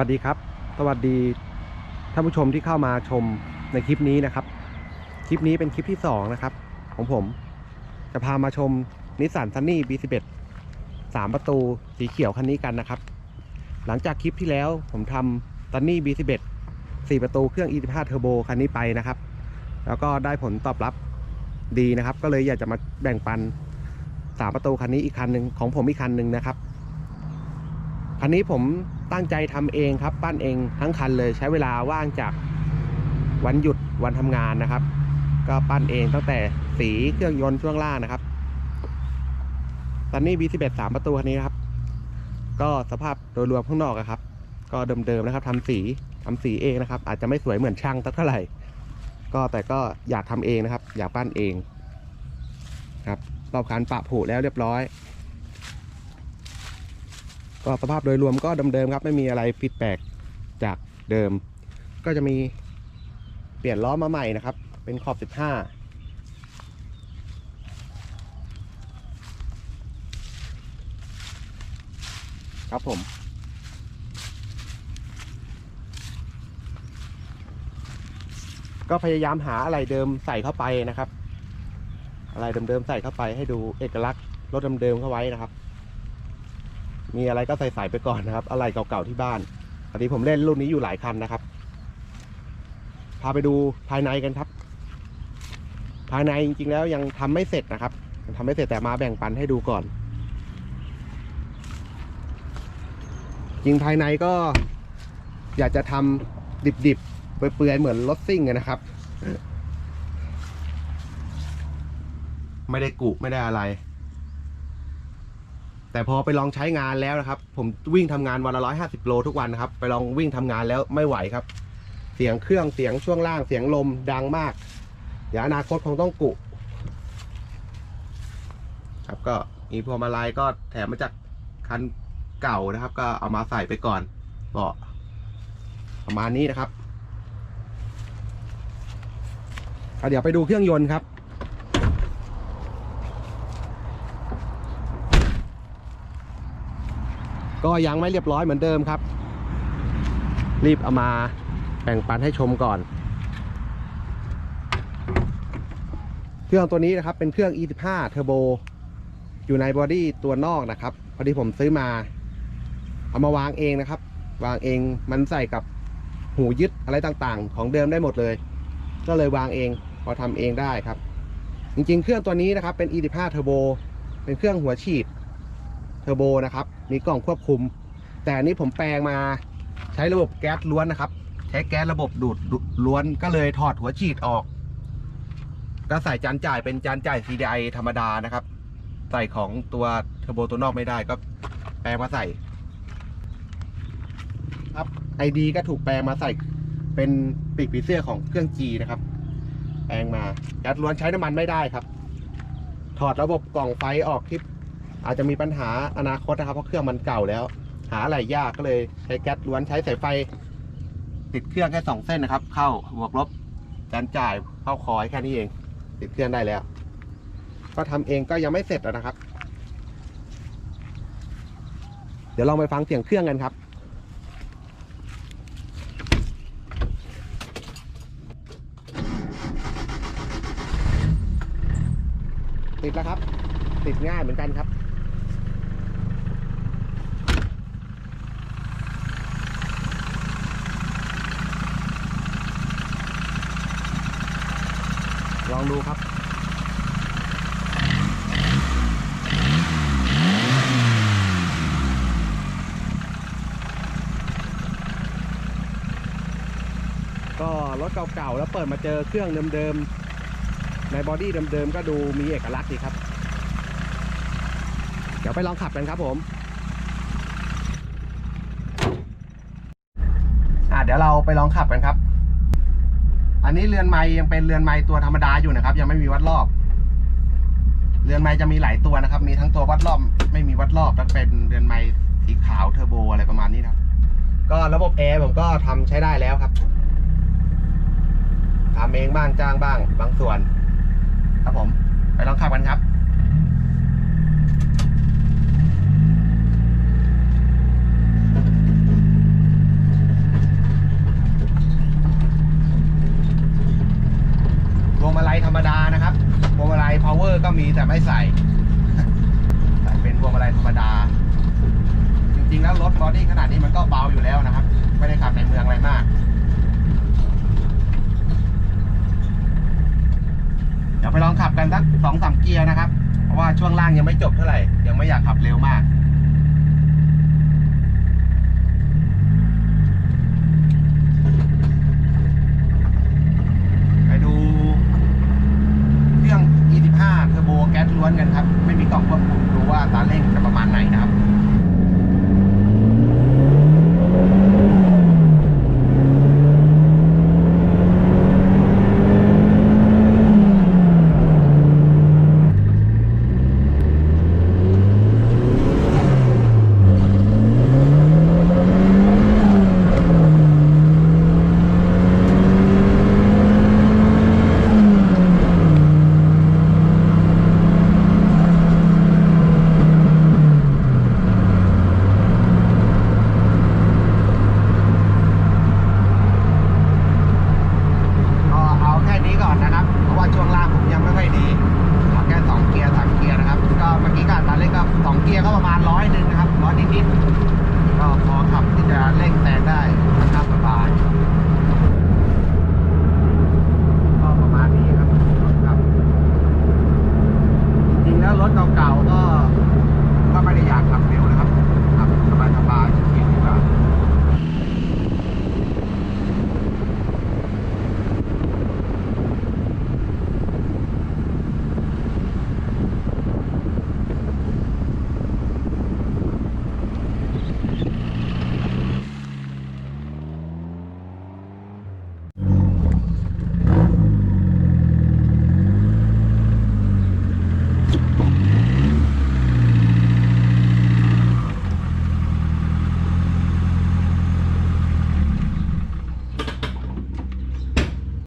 สวัสดีครับ สวัสดีท่านผู้ชมที่เข้ามาชมในคลิปนี้นะครับ คลิปนี้เป็นคลิปที่สองนะครับ ของผม จะพามาชมนิสสันซันนี่ B11 สามประตูสีเขียวคันนี้กันนะครับ หลังจากคลิปที่แล้วผมทำซันนี่ B11 สี่ประตูเครื่อง E15 เทอร์โบคันนี้ไปนะครับ แล้วก็ได้ผลตอบรับดีนะครับ ก็เลยอยากจะมาแบ่งปันสามประตูคันนี้อีกคันหนึ่งของผมอีกคันหนึ่งนะครับคันนี้ผม ตั้งใจทำเองครับ ปั้นเองทั้งคันเลยใช้เวลาว่างจากวันหยุดวันทำงานนะครับ ก็ปั้นเองตั้งแต่สีเครื่องยนต์ช่วงล่างนะครับตอนนี้ B11 สามประตูคันนี้ครับ ก็สภาพโดยรวมข้างนอกอะครับ ก็เดิมๆนะครับทำสีทำสีเองนะครับ อาจจะไม่สวยเหมือนช่างสักเท่าไหร่ ก็แต่ก็อยากทำเองนะครับ อยากปั้นเองครับรอบคันปะผุแล้วเรียบร้อย ก็สภาพโดยรวมก็เดิมๆครับ ไม่มีอะไรผิดแปลกจากเดิม ก็จะมีเปลี่ยนล้อมาใหม่นะครับ เป็นขอบ 15 ครับผมก็พยายามหาอะไรเดิมใส่เข้าไปนะครับ อะไรเดิมๆใส่เข้าไปให้ดูเอกลักษณ์รถเดิมๆเข้าไว้นะครับ มีอะไรก็ใส่ๆไปก่อนนะครับ อะไรเก่าๆที่บ้านตอนนี้ผมเล่นรุ่นนี้อยู่หลายคันนะครับ พาไปดูภายในกันครับ ภายในจริงๆแล้วยังทำไม่เสร็จนะครับยังทำไม่เสร็จแต่มาแบ่งปันให้ดูก่อน จริงภายในก็ อยากจะทำดิบๆเปื่อยๆเหมือนรถซิ่งนะครับ ไม่ได้กุไม่ได้อะไร แต่พอไปลองใช้งานแล้วนะครับ ผมวิ่งทำงานวันละร้อยห้าสิบโลทุกวันนะครับ ไปลองวิ่งทำงานแล้วไม่ไหวครับ เสียงเครื่องเสียงช่วงล่างเสียงลมดังมากเดี๋ยวอนาคตคงต้องกุ ครับก็มีพวงมาลัยก็แถมมาจากคันเก่านะครับ ก็เอามาใส่ไปก่อนก็ประมาณนี้นะครับเดี๋ยวไปดูเครื่องยนต์ครับ ก็ยังไม่เรียบร้อยเหมือนเดิมครับ รีบเอามาแบ่งปันให้ชมก่อน เครื่องตัวนี้นะครับเป็นเครื่อง E15 Turbo อยู่ในบอดี้ตัวนอกนะครับ พอดีผมซื้อมา เอามาวางเองนะครับ วางเองมันใส่กับหูยึดอะไรต่างๆ ของเดิมได้หมดเลย ก็เลยวางเองพอทำเองได้ครับ จริงๆ เครื่องตัวนี้นะครับเป็น E15 Turbo เป็นเครื่องหัวฉีด อร์โบนะครับ มีกล่องควบคุม แต่อันนี้ผมแปลงมาใช้ระบบแก๊สล้วนนะครับ ใช้แก๊สระบบดูดล้วนก็เลยถอดหัวฉีดออก ก็ใส่จานจ่ายเป็นจานจ่าย CDI ธรรมดานะครับ ใส่ของตัวเทอร์โบตัวนอกไม่ได้ก็แปลงมาใส่ ครับ ID ก็ถูกแปลงมาใส่เป็นปีกผีเสื้อของเครื่อง G นะครับ แปลงมาแก๊สล้วนใช้น้ำมันไม่ได้ครับ ถอดระบบกล่องไฟออกที่ อาจจะมีปัญหาอนาคตนะครับ เพราะเครื่องมันเก่าแล้ว หาอะไรยากก็เลยใช้แก๊สล้วนใช้สายไฟ ติดเครื่องแค่สองเส้นนะครับ เข้าบวกลบจานจ่ายเข้าคอยแค่นี้เอง ติดเครื่องได้แล้ว ก็ทำเองก็ยังไม่เสร็จนะครับ เดี๋ยวลองไปฟังเสียงเครื่องกันครับติดแล้วครับ ติดง่ายเหมือนกันครับ องดูครับก็รถเก่าๆแล้วเปิดมาเจอเครื่องเดิมๆในบอดี้เดิมๆก็ดูมีเอกลักษณ์ดีครับ เดี๋ยวไปลองขับกันครับผมอ่าเดี๋ยวเราไปลองขับกันครับ อันนี้เรือนไม้ยังเป็นเรือนไม้ตัวธรรมดาอยู่นะครับ ยังไม่มีวัดรอบ เรือนไม้จะมีหลายตัวนะครับ มีทั้งตัววัดรอบ ไม่มีวัดรอบแล้วเป็นเรือนไม้สีขาวเทอร์โบอะไรประมาณนี้ครับ ก็ระบบแอร์ผมก็ทำใช้ได้แล้วครับทำเองบ้างจ้างบ้าง บางส่วน ครับผม ไปลองขับกันครับ มีแต่ ไม่ใส่ ใส่เป็นพวงมาลัยธรรมดา จริงๆแล้วรถบอดี้ขนาดนี้มันก็เบาอยู่เลย